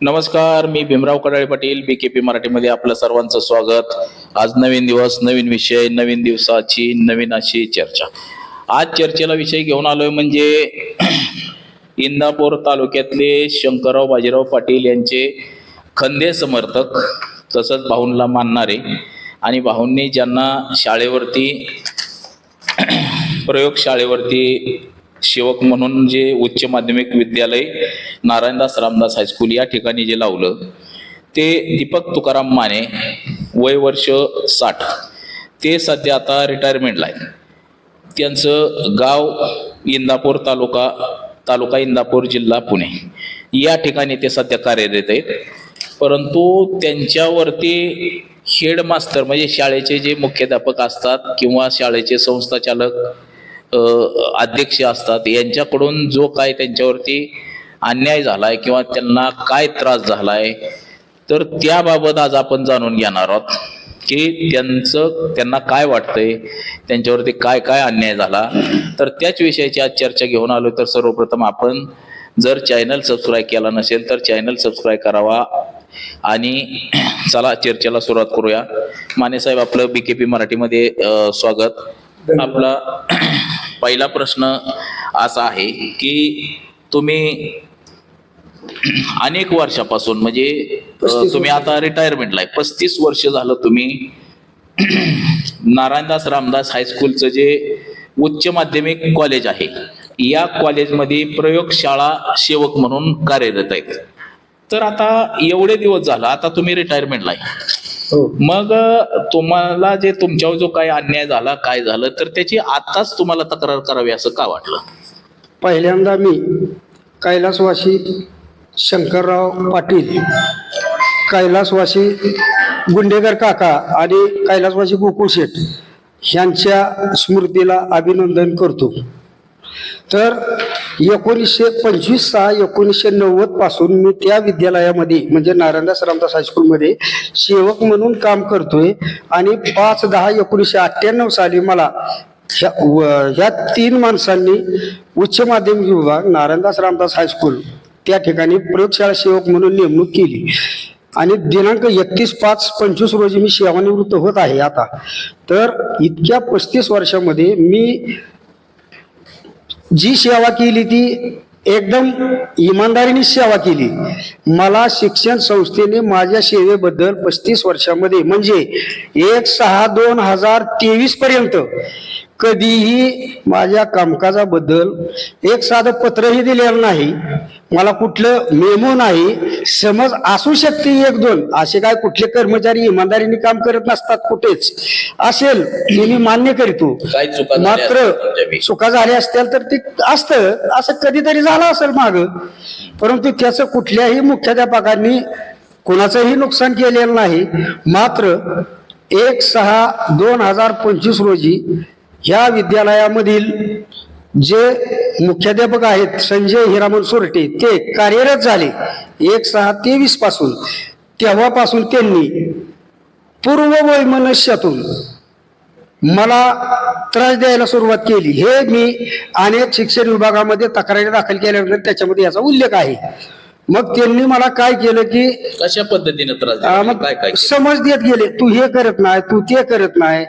नमस्कार मी Bhimrao Kadale Patil B K P मराठीमध्ये आपलं सर्वांचं स्वागत. आज नवीन दिवस नवीन विषय नवीन दिवसाची नवीन अशी चर्चा. आज चर्चेला विषय घेऊन आलोय म्हणजे इंदापूर तालुक्यातले शंकरराव बाजीराव पाटील यांचे खंदे समर्थक तसंच भाऊंला मानणारे आणि भाऊंनी ज्यांना शाळेवरती प्रयोगशाळेवरती सेवक म्हणून जे उच्च माध्यमिक विद्यालय नारायणदास रामदास हायस्कूल या ठिकाणी जे लावलं ते दीपक तुकाराम माने वय वर्ष साठ ते सध्या आता रिटायरमेंटला आहेत. त्यांचं गाव इंदापूर तालुका तालुका इंदापूर जिल्हा पुणे. या ठिकाणी ते सध्या कार्यरत आहेत. परंतु त्यांच्यावरती हेडमास्तर म्हणजे शाळेचे जे मुख्याध्यापक असतात किंवा शाळेचे संस्थाचालक अध्यक्ष असतात. यांच्याकडून जो काय त्यांच्यावरती अन्याय झालाय किंवा त्यांना काय त्रास झालाय तर त्याबाबत आज आपण जाणून घेणार आहोत की त्यांचं त्यांना काय वाटतंय त्यांच्यावरती काय काय अन्याय झाला. तर त्याच विषयाची आज चर्चा घेऊन आलो. तर सर्वप्रथम आपण जर चॅनल सबस्क्राईब केला नसेल तर चॅनल सबस्क्राईब करावा. आणि चला चर्चेला सुरुवात करूया. माने साहेब आपलं बीकेपी मराठीमध्ये स्वागत. आपला पहिला प्रश्न असा आहे की तुम्ही अनेक वर्षापासून म्हणजे तुम्ही आता रिटायरमेंटला आहे. पस्तीस वर्ष झालं तुम्ही नारायणदास रामदास हायस्कूलचं जे उच्च माध्यमिक कॉलेज आहे या कॉलेजमध्ये प्रयोगशाळा सेवक म्हणून कार्यरत आहेत. तर आता एवढे दिवस झाला आता तुम्ही रिटायरमेंटला आहे. मग अ, तुम्हाला जे तुमच्यावर जो काही अन्याय झाला काय झालं तर त्याची आताच तुम्हाला तक्रार करावी असं का वाटलं? पहिल्यांदा मी कैलासवासी शंकरराव पाटील कैलासवासी गुंडेकर काका आणि कैलासवासी गोकुळ शेठ ह्यांच्या स्मृतीला अभिनंदन करतो. तर एकोणीसशे पंचवीस सहा एकोणीसशे नव्वदपासून मी त्या विद्यालयामध्ये म्हणजे नारायणदास रामदास हायस्कूलमध्ये सेवक म्हणून काम करतोय. आणि पाच दहा एकोणीसशे अठ्ठ्याण्णव साली मला ह्या व- ह्या तीन माणसांनी उच्च माध्यमिक विभाग नारायणदास रामदास हायस्कूल त्या ठिकाणी प्रयोगशाळा सेवक म्हणून नेमणूक केली. आणि दिनांक एकतीस पाच पंचवीस रोजी मी सेवानिवृत्त होत आहे आता. तर इतक्या पस्तीस वर्षामध्ये मी जी सेवा केली ती एकदम इमानदारीने सेवा केली. मला शिक्षण संस्थेने माझ्या सेवेबद्दल पस्तीस वर्षामध्ये म्हणजे एक सहा दोन हजार तेवीस पर्यंत कधीही माझ्या कामकाजाबद्दल एक साधं पत्रही दिलेलं नाही. मला कुठलं मेमो नाही. समज असू शकते एक दोन. असे काय कुठले कर्मचारी इमानदारीने काम करत नसतात कुठेच. असेल ते मी मान्य करतो. मात्र? चुका झाल्या असतील तर ते असतं. असं कधीतरी झालं असेल माग. परंतु त्याचं कुठल्याही मुख्याध्यापकांनी कोणाचंही नुकसान केलेलं नाही. मात्र एक सहा दोन हजार पंचवीस रोजी ह्या विद्यालयामधील जे मुख्याध्यापक आहेत संजय हिरामन सोरटे ते कार्यरत झाले. एक सहा तेवीसपासून. तेव्हापासून त्यांनी पूर्व वैमनस्यातून मला त्रास द्यायला सुरुवात केली. हे मी अनेक शिक्षण विभागामध्ये तक्रारी दाखल केल्यानंतर त्याच्यामध्ये याचा उल्लेख आहे. मग त्यांनी मला काय केलं की कशा पद्धतीने त्रास दिला? अं, मग काय काय केलं? समज देत गेले तू हे करत नाही तू ते करत नाही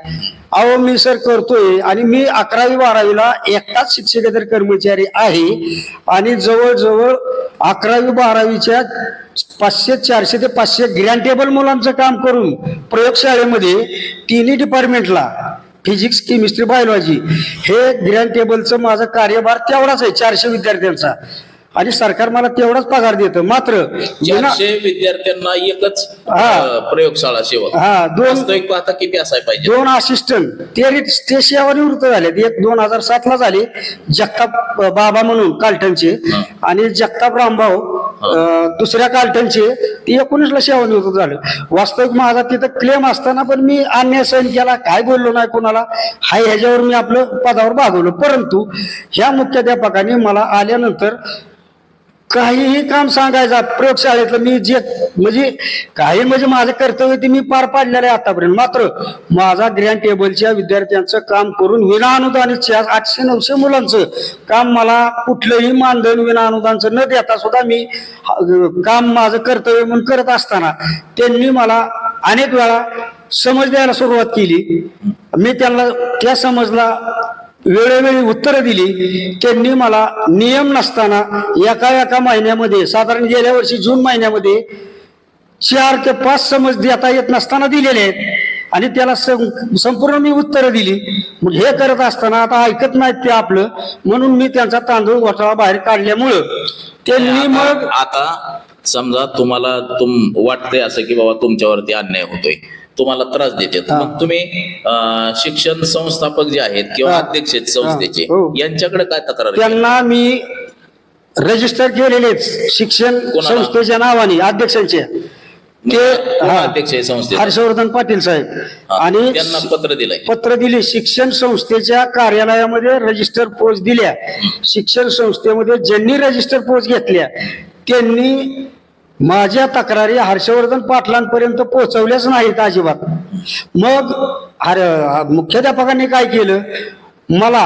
अहो मी सर करतोय आणि मी अकरावी बारावीला एकटाच शिक्षकेतर कर्मचारी आहे आणि जवळजवळ अकरावी बारावीच्या पाचशे चारशे ते पाचशे ग्रँड टेबल मुलांचं काम करून प्रयोगशाळेमध्ये तिन्ही डिपार्टमेंटला फिजिक्स केमिस्ट्री बायोलॉजी हे ग्रँड टेबलचं माझं कार्यभार तेवढाच आहे चारशे विद्यार्थ्यांचा आणि सरकार मला तेवढाच पगार देतं. मात्र चारशे विद्यार्थ्यांना एकच हा. अ, प्रयोगशाळा सेवक. हा दोन वास्तविक पाहता किती असाय पाहिजे? दोन असिस्टंट ते रि- ते सेवानिवृत्त झाले एक दोन हजार सात ला झाले जगताप अ, बाबा म्हणून कालटणचे हा. आणि जगताप रामभाऊ दुसऱ्या कार्टनचे ते एकोणीसला सेवानिवृत्त झालं. वास्तविक माझा तिथं क्लेम असताना पण मी अन्याय सहन केला काय बोललो नाही कोणाला. हाय ह्याच्यावर मी आपलं पदावर भागवलं. परंतु ह्या मुख्याध्यापकाने मला आल्यानंतर काहीही काम सांगायचा. प्रयोगशाळेतलं मी जे म्हणजे काही म्हणजे माझं कर्तव्य ते मी पार पाडलेलं आहे आतापर्यंत. मात्र माझा ग्रँड टेबलच्या विद्यार्थ्यांचं काम करून विना अनुदानित आठशे नऊशे मुलांचं काम मला कुठलंही मानधन विना अनुदानचं न देता सुद्धा मी काम माझं कर्तव्य म्हणून करत असताना त्यांनी मला अनेक वेळा समज द्यायला सुरुवात केली. मी त्यांना त्या समजला वेळोवेळी उत्तरं दिली. त्यांनी मला नियम नसताना एका एका महिन्यामध्ये साधारण गेल्या वर्षी जून महिन्यामध्ये चार ते पाच समज देता येत नसताना दिलेले आहेत. आणि त्याला संपूर्ण मी उत्तरं दिली. हे करत असताना आता ऐकत नाहीत ते आपलं. म्हणून मी त्यांचा तांदूळ घोटाळा बाहेर काढल्यामुळं त्यांनी मग आता आता समजा तुम्हाला तुम वाटतंय असं की बाबा तुमच्यावरती अन्याय होतोय. तुम्हाला त्रास देतात हा. मग तुम्ही शिक्षण संस्थापक जे आहेत किंवा. अध्यक्ष आहेत संस्थेचे हा. यांच्याकडे काय तक्रार? त्यांना मी रजिस्टर केलेलेच शिक्षण? संस्थेच्या नावाने अध्यक्षांचे ते हा. अध्यक्ष आहे संस्थेचे हर्षवर्धन पाटील साहेब. आणि त्यांना पत्र दिलंय पत्र दिले शिक्षण संस्थेच्या कार्यालयामध्ये रजिस्टर पोस्ट दिल्या शिक्षण संस्थेमध्ये ज्यांनी रजिस्टर पोस्ट घेतल्या त्यांनी माझ्या तक्रारी हर्षवर्धन पाटलांपर्यंत पोहोचवल्याच नाहीत अजिबात. मग हर मुख्याध्यापकांनी काय केलं? मला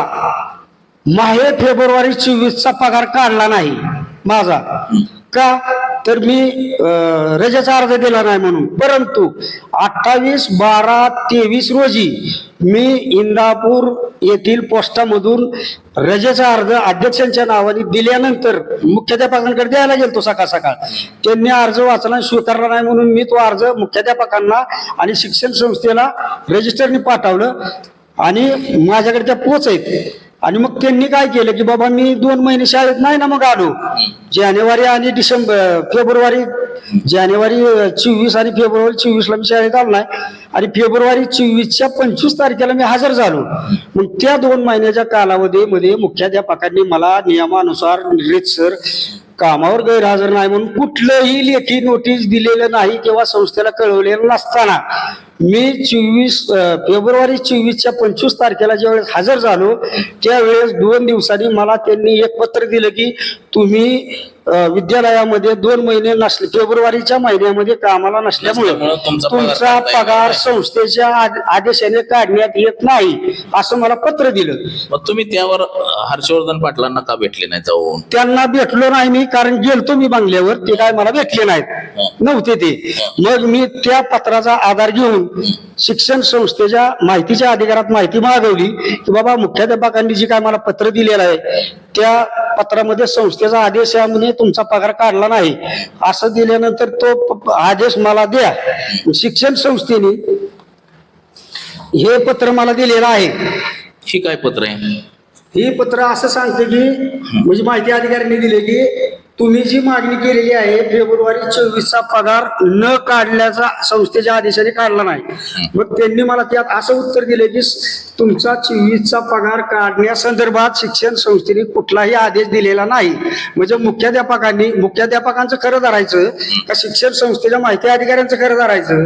माहे फेब्रुवारी चोवीसचा पगार काढला नाही माझा. का? तर मी रजेचा अर्ज दिला नाही म्हणून. परंतु अठ्ठावीस बारा तेवीस रोजी मी इंदापूर येथील पोस्टामधून रजेचा अर्ज अध्यक्षांच्या नावाने दिल्यानंतर मुख्याध्यापकांकडे द्यायला गेलो सकाळ सकाळ. त्यांनी अर्ज वाचला स्वीकारला नाही म्हणून मी तो अर्ज मुख्याध्यापकांना आणि शिक्षण संस्थेला रजिस्टरने पाठवलं आणि माझ्याकडे त्या पोच आहेत. आणि मग त्यांनी काय केलं की बाबा मी दोन महिने शाळेत नाही ना मग आलो. जानेवारी आणि डिसेंबर फेब्रुवारी जानेवारी चोवीस आणि फेब्रुवारी चोवीसला मी शाळेत आलो नाही. आणि फेब्रुवारी चोवीसच्या पंचवीस तारखेला मी हजर झालो. मग त्या दोन महिन्याच्या कालावधीमध्ये मुख्याध्यापकांनी मला नियमानुसार सर कामावर गैरहजर नाही म्हणून कुठलंही लेखी नोटीस दिलेलं नाही किंवा संस्थेला कळवलेलं नसताना मी चोवीस फेब्रुवारी चोवीसच्या पंचवीस तारखेला ज्यावेळेस हजर झालो त्यावेळेस दोन दिवसांनी मला त्यांनी एक पत्र दिलं की तुम्ही विद्यालयामध्ये दोन महिने नसले फेब्रुवारीच्या महिन्यामध्ये कामाला नसल्यामुळे तुमचा पगार. संस्थेच्या आद- आदेशाने काढण्यात येत नाही असं मला पत्र दिलं. मग तुम्ही त्यावर हर्षवर्धन पाटलांना का भेटले नाही जाऊन त्यांना भेटलो नाही मी कारण गेलतो मी बंगल्यावर ते काय मला भेटले नाहीत. नव्हते ते. मग मी त्या पत्राचा आधार घेऊन शिक्षण संस्थेच्या माहितीच्या अधिकारात माहिती मागवली की बाबा मुख्याध्यापकांनी जी काय मला पत्र दिलेलं आहे त्या पत्रामध्ये संस्थेचा आदेश यामध्ये तुमचा पगार काढला नाही. असं दिल्यानंतर तो आदेश मला द्या. शिक्षण संस्थेने हे पत्र मला दिलेलं आहे. ही काय पत्र आहे? ही पत्र असं सांगते की म्हणजे माहिती अधिकाऱ्यांनी दिले की तुम्ही जी मागणी केलेली आहे फेब्रुवारी चोवीसचा पगार न काढल्याचा संस्थेच्या आदेशाने काढला नाही. मग त्यांनी मला त्यात असं उत्तर दिले की तुमचा चोवीसचा पगार काढण्यासंदर्भात शिक्षण संस्थेने कुठलाही आदेश दिलेला नाही. म्हणजे मुख्याध्यापकांनी मुख्याध्यापकांचं खरं धरायचं का शिक्षण संस्थेच्या माहिती अधिकाऱ्यांचं खरं धरायचं?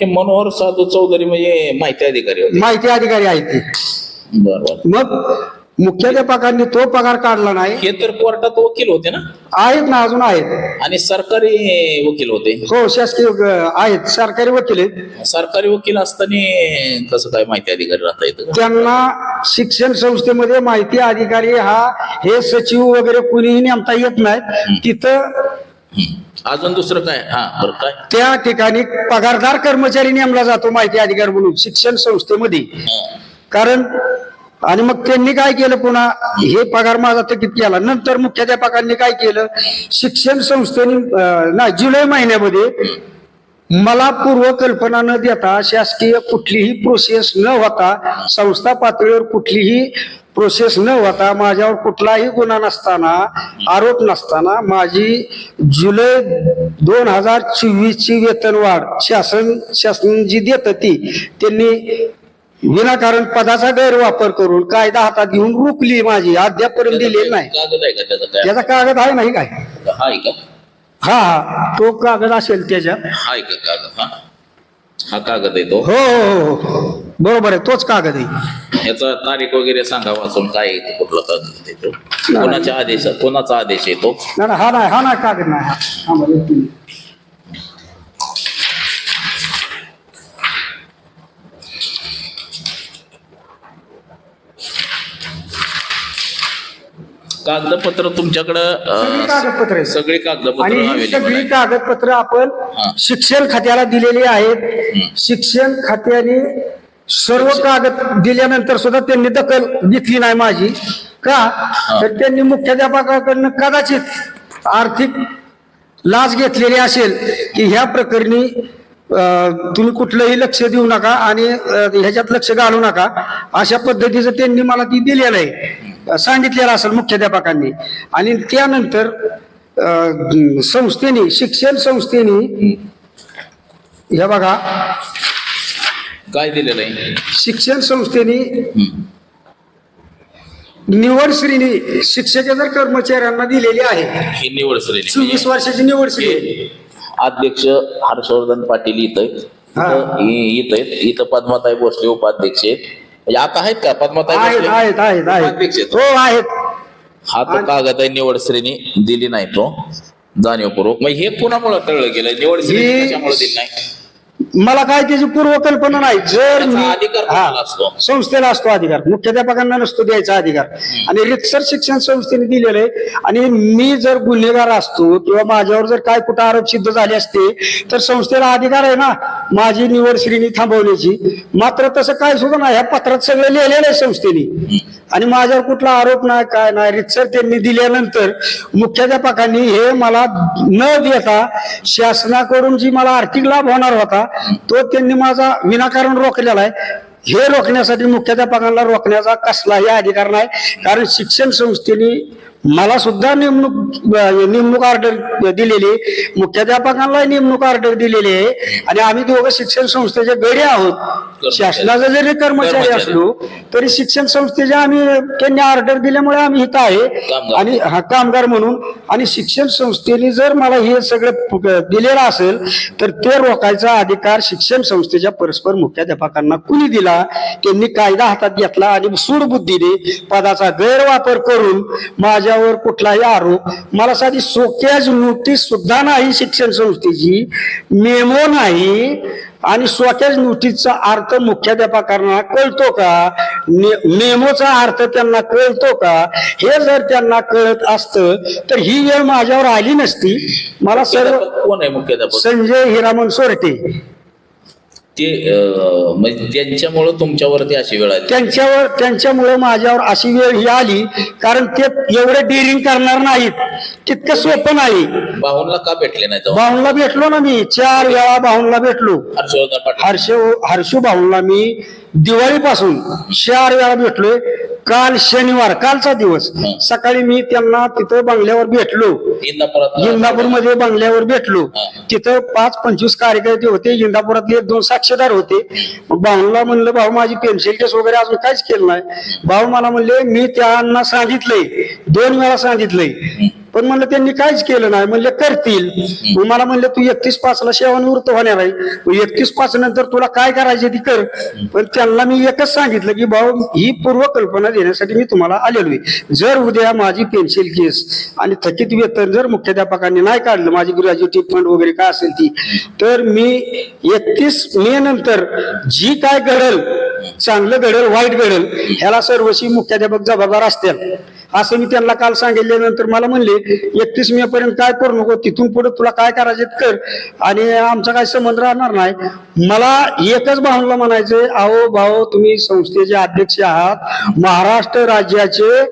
हे मनोहर साधू चौधरी म्हणजे माहिती अधिकारी होते. माहिती अधिकारी आहेत बरोबर मग मुख्याध्यापकांनी तो पगार काढला नाही हे तर कोर्टात वकील होते ना. आहेत ना अजून आहेत. आणि सरकारी वकील होते. हो शासकीय अ, आहेत सरकारी वकील आहेत. सरकारी वकील असताना कसं काय माहिती अधिकारी राहता येतं त्यांना शिक्षण संस्थेमध्ये माहिती अधिकारी हा हे सचिव वगैरे कुणीही नेमता येत नाहीत. तिथं. अजून दुसरं काय? हा बरं काय? त्या ठिकाणी पगारदार कर्मचारी नेमला जातो माहिती अधिकारी म्हणून शिक्षण संस्थेमध्ये. हा. कारण आणि मग त्यांनी काय केलं पुन्हा? हे पगार माझा थकीत केला नंतर मुख्याध्यापकांनी काय केलं? शिक्षण संस्थेने ना जुलै महिन्यामध्ये मला पूर्व कल्पना न देता शासकीय कुठलीही प्रोसेस न होता संस्था पातळीवर कुठलीही प्रोसेस न होता माझ्यावर कुठलाही गुन्हा नसताना आरोप नसताना माझी जुलै दोन हजार चोवीसची वेतनवाढ शासन शासन जी देत ती त्यांनी विनाकारण पदाचा गैरवापर करून कायदा हातात घेऊन रुकली माझी. अद्यापर्यंत दिलेली नाही. कागद आहे का त्याचा काय? त्याचा कागद आहे नाही काय? हा आहे का? हा हा. तो कागद असेल त्याच्यात हा आहे का कागद? हा. हा कागद आहे तो. हो हो हो, हो. बरोबर आहे तोच कागद आहे. याचा तारीख वगैरे सांगा वाचून काय आहे ते कुठला कागद आहे तो? कोणाच्या आदेश कोणाचा आदेश आहे तो? नाही नाही, हा नाही हा नाही कागद नाही हा. हा. कागदपत्र तुमच्याकडं सगळी अं, कागदपत्र आहेत. सगळी कागदपत्र आणि ही available सगळी आहेत. कागदपत्र आपण हा. शिक्षण खात्याला दिलेली आहेत. शिक्षण खात्याने सर्व कागद दिल्यानंतर सुद्धा त्यांनी दखल घेतली नाही माझी. का? तर त्यांनी मुख्याध्यापकाकडनं कदाचित आर्थिक लाच घेतलेली असेल की ह्या प्रकरणी अं, तुम्ही कुठलंही लक्ष देऊ नका आणि अं, ह्याच्यात लक्ष घालू नका. अशा पद्धतीचं त्यांनी मला ती दिलेलं आहे. सांगितलेलं असेल मुख्याध्यापकांनी आणि त्यानंतर संस्थेने शिक्षण संस्थेने हे बघा काय दिलेलं आहे शिक्षण संस्थेने. निवड श्रेणी शिक्षकेतर कर्मचाऱ्यांना दिलेली आहे ही निवड श्रेणी चोवीस वर्षाची निवड श्रेणी अध्यक्ष हर्षवर्धन पाटील इथं. हा. इथं. इथं पद्माताई भोसले उपाध्यक्ष आहेत म्हणजे आता आहेत का? पद्माताई आहेत आहेत. हो आहेत. हा तो कागद आहे निवड श्रेणी दिली नाही तो. जाणीवपूर्वक. मग हे कोणामुळे टळलं गेलं निवड श्रेणी हे- कशामुळे दिली नाही? मला काय त्याची पूर्वकल्पना नाही. जर त्याचा मी अधिकार हा, कोणाला असतो? संस्थेला असतो अधिकार. मुख्याध्यापकांना नसतो द्यायचा अधिकार. आणि रितसर शिक्षण संस्थेने दिलेलं आहे. आणि मी जर गुन्हेगार असतो किंवा माझ्यावर जर काय कुठं आरोप सिद्ध झाले असते तर संस्थेला अधिकार आहे ना माझी निवड श्रेणी थांबवण्याची. मात्र तसं काय सुद्धा नाही. ह्या पत्रात सगळं लिहिलेलं आहे संस्थेने. आणि माझ्यावर कुठला आरोप नाही काय नाही. रितसर त्यांनी दिल्यानंतर मुख्याध्यापकांनी हे मला न देता शासनाकडून जी मला आर्थिक लाभ होणार होता तो त्यांनी माझा विनाकारण रोखलेला आहे. हे रोखण्यासाठी मुख्याध्यापकांना रोखण्याचा कसलाही अधिकार नाही. कारण शिक्षण संस्थेने मला सुद्धा नेमणूक नेमणूक ऑर्डर दिलेली. मुख्याध्यापकांना नेमणूक ऑर्डर दिलेली आहे आणि आम्ही दोघं शिक्षण संस्थेचे गडे आहोत शासनाचा जरी कर्मचारी. असलो तरी शिक्षण संस्थेचे आम्ही त्यांनी ऑर्डर दिल्यामुळे आम्ही इथं आहे. आणि हा कामगार म्हणून आणि शिक्षण संस्थेने जर मला हे सगळं दिलेलं असेल तर ते रोखायचा अधिकार शिक्षण संस्थेच्या परस्पर मुख्याध्यापकांना कुणी दिला त्यांनी कायदा हातात घेतला आणि सूडबुद्धीने पदाचा गैरवापर करून माझ्यावर कुठलाही आरोप मला साधी सोक्याच नोटीस सुद्धा नाही शिक्षण संस्थेची मेमो नाही आणि स्वतःच नोटीसचा अर्थ मुख्याध्यापकांना कळतो का? मेमोचा अर्थ त्यांना कळतो का? हे जर त्यांना कळत असतं तर ही वेळ माझ्यावर आली नसती. मला सर्व कोण आहे मुख्याध्यापक? संजय हिरामन सोरटे. ते म्हणजे त्यांच्यामुळं तुमच्यावरती अशी वेळ आली? त्यांच्यावर त्यांच्यामुळे माझ्यावर अशी वेळ ही आली कारण ते एवढे डिरिंग करणार नाहीत. तितकं सोपं नाही. बाहुनला का भेटले नाही तेव्हा? बाहुनला भेटलो ना मी. चार वेळा बाहुनला भेटलो. हर्षवर्धन पाटील. हर्ष हर्षू भाऊंना मी दिवाळीपासून चार वेळा भेटलोय. काल शनिवार कालचा दिवस. सकाळी मी त्यांना तिथं बंगल्यावर भेटलो. इंदापूरमध्ये बंगल्यावर भेटलो. तिथं पाच पंचवीस कार्यकर्ते होते. इंदापुरातले दोन साक्षीदार होते. भाऊला म्हणलं भाऊ माझी पेन्सिल केस वगैरे अजून काहीच केलं नाही. भाऊ मला म्हणले मी त्यांना सांगितलंय. दोन वेळा सांगितलंय. पण म्हणलं त्यांनी काहीच केलं नाही. म्हणले करतील. मग मला म्हणले तू एकतीस पाच ला सेवानिवृत्त होणार आहे. एकतीस पाच नंतर तुला काय करायचे ती कर. पण त्यांना मी एकच सांगितलं की भाऊ ही पूर्वकल्पना देण्यासाठी मी तुम्हाला आलेलो आहे. जर उद्या माझी पेन्सिल केस आणि थकीत वेतन जर मुख्याध्यापकांनी नाही काढलं माझी ग्रॅज्युएटी फंड वगैरे काय असेल ती तर मी एकतीस मे नंतर जी काय घडल चांगलं घडल वाईट घडल ह्याला सर्वशी मुख्याध्यापक जबाबदार असतील. असं मी त्यांना काल सांगितल्यानंतर मला म्हणले एकतीस मे पर्यंत काय करू नको तिथून पुढे तुला काय करायचे कर. आणि आमचा काही संबंध राहणार नाही. मला एकच भावनला म्हणायचंय अहो भाऊ तुम्ही संस्थेचे अध्यक्ष आहात. महाराष्ट्र राज्याचे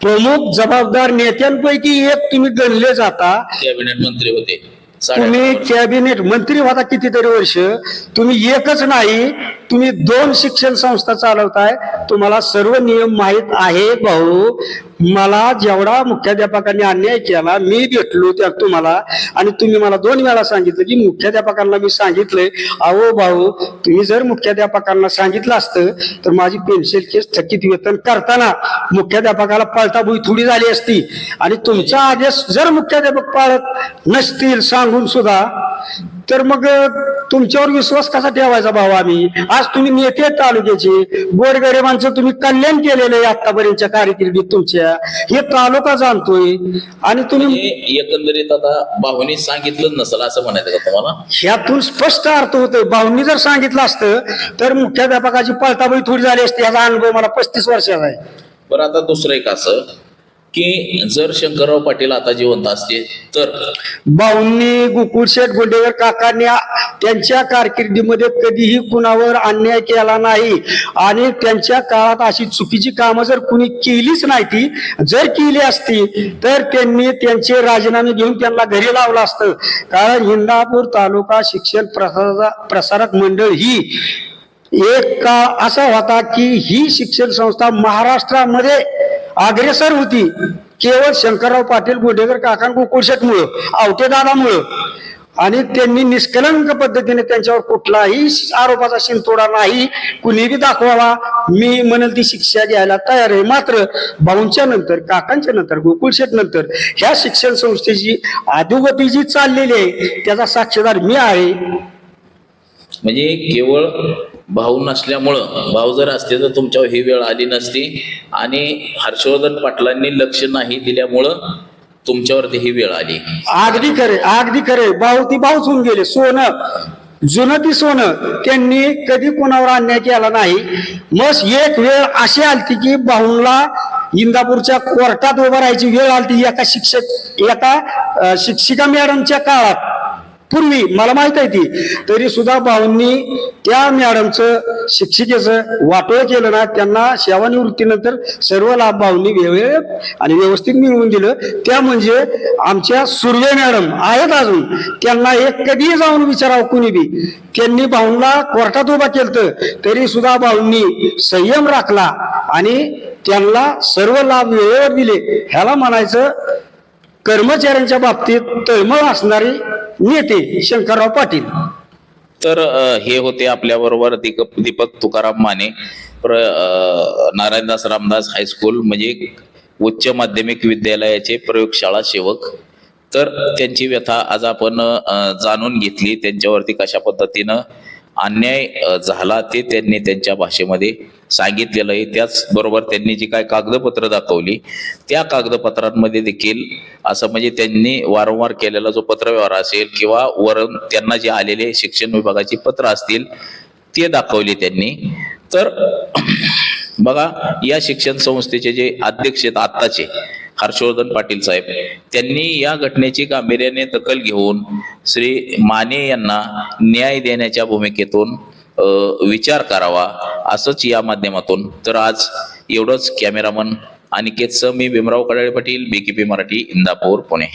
प्रमुख जबाबदार नेत्यांपैकी एक तुम्ही गणले जाता. कॅबिनेट मंत्री होते. तुम्ही कॅबिनेट मंत्री होता कितीतरी वर्ष. तुम्ही एकच नाही तुम्ही दोन शिक्षण संस्था चालवताय. तुम्हाला सर्व नियम माहीत आहे भाऊ. मला जेवढा मुख्याध्यापकांनी अन्याय केला मी भेटलो त्या तुम्हाला. आणि तुम्ही मला दोन वेळा सांगितलं की मुख्याध्यापकांना मी सांगितलंय अहो भाऊ तुम्ही जर मुख्याध्यापकांना सांगितलं असतं तर माझी पेन्सिल केस थकीत वेतन करताना मुख्याध्यापकाला पळताबुई थोडी झाली असती. आणि तुमचा आदेश जर मुख्याध्यापक पाळत नसतील सांगून सुद्धा तर मग तुमच्यावर विश्वास कसा ठेवायचा भाऊ आम्ही? आज तुम्ही नेते तालुक्याचे. गोरगरिबांचं तुम्ही कल्याण केलेलं आहे आतापर्यंतच्या कारकिर्दीत तुमच्या. हे तालुका जाणतोय. आणि तुम्ही हे एकंदरीत आता भाऊनी सांगितलं नसेल असं म्हणायचं का तुम्हाला? ह्यातून स्पष्ट अर्थ होतोय. भाऊंनी जर सांगितलं असतं तर मुख्याध्यापकाची पळताबळी थोडी झाली असती. याचा अनुभव मला पस्तीस वर्षाचा आहे. बरं आता दुसरं एक असं. की जर शंकरराव पाटील आता जिवंत असते तर भाऊंनी गोकुळ शेठ गोंडेकर काकांनी त्यांच्या कारकिर्दीमध्ये कधीही कुणावर अन्याय केला नाही. आणि त्यांच्या काळात अशी चुकीची कामं जर कुणी केलीच नाही ती जर केली असती तर त्यांनी त्यांचे राजीनामे घेऊन त्यांना घरी लावलं असतं. कारण हिंदापूर तालुका शिक्षण प्रसार प्रसारक मंडळ ही एक काळ असा होता की ही शिक्षण संस्था महाराष्ट्रामध्ये अग्रेसर होती. केवळ शंकरराव पाटील गोडेकर काकां गोकुळशेटमुळं आवटेदादामुळं आणि त्यांनी निष्कलंक पद्धतीने त्यांच्यावर कुठलाही आरोपाचा शिंतोडा नाही कुणीही दाखवावा. मी म्हणेल ती शिक्षा घ्यायला तयार आहे. मात्र भाऊंच्या नंतर काकांच्या नंतर गोकुळशेठ नंतर ह्या शिक्षण संस्थेची अधोगती जी चाललेली आहे त्याचा साक्षीदार मी आहे. म्हणजे केवळ भाऊ नसल्यामुळं भाऊ जर असते तर तुमच्यावर ही वेळ आली नसती. आणि हर्षवर्धन पाटलांनी लक्ष नाही दिल्यामुळं तुमच्यावरती ही वेळ आली. अगदी खरे अगदी खरे भाऊ ती भाऊच होऊन गेले. सोनं जुनं ती सोनं त्यांनी कधी कोणावर अन्याय केला नाही. मग एक वेळ अशी आलती की भाऊला इंदापूरच्या कोर्टात उभं राहायची वेळ आलती एका शिक्षक एका शिक्षिका मॅडमच्या काळात. पूर्वी मला माहीत आहे ती. तरी सुद्धा भाऊंनी त्या मॅडमचं शिक्षिकेचं वाटोळ केलं ना त्यांना सेवानिवृत्तीनंतर सर्व लाभ भाऊंनी वेळ आणि व्यवस्थित मिळवून दिलं. त्या म्हणजे आमच्या सुर्वे मॅडम आहेत अजून. त्यांना एक कधीही जाऊन विचारावं कुणी बी. त्यांनी भाऊंना कोर्टात उभा केलं तरी सुद्धा भाऊंनी संयम राखला आणि त्यांना सर्व लाभ वेळेवर दिले. ह्याला म्हणायचं कर्मचाऱ्यांच्या बाबतीत तळमळ असणारी नेते शंकरराव पाटील. तर अ, हे होते आपल्या बरोबर दीपक दीपक तुकाराम माने प्र अ, नारायणदास रामदास हायस्कूल म्हणजे उच्च माध्यमिक विद्यालयाचे प्रयोगशाळा सेवक. तर त्यांची व्यथा आज आपण अ, जाणून घेतली त्यांच्यावरती कशा पद्धतीनं अन्याय झाला ते त्यांनी त्यांच्या भाषेमध्ये सांगितलेलं आहे त्याचबरोबर त्यांनी जी काय कागदपत्र दाखवली त्या कागदपत्रांमध्ये देखील असं म्हणजे त्यांनी वारंवार केलेला जो पत्रव्यवहार असेल किंवा वरण त्यांना जे आलेले शिक्षण विभागाची पत्र असतील ते दाखवले त्यांनी. तर बघा या शिक्षण संस्थेचे जे अध्यक्ष आहेत आत्ताचे हर्षवर्धन पाटील साहेब त्यांनी या घटनेची गांभीर्याने दखल घेऊन श्री माने यांना न्याय देण्याच्या भूमिकेतून विचार करावा असंच या माध्यमातून. तर आज एवढंच कॅमेरामन अनिकेत स मी भीमराव कडाळे पाटील बीकेपी मराठी इंदापूर पुणे.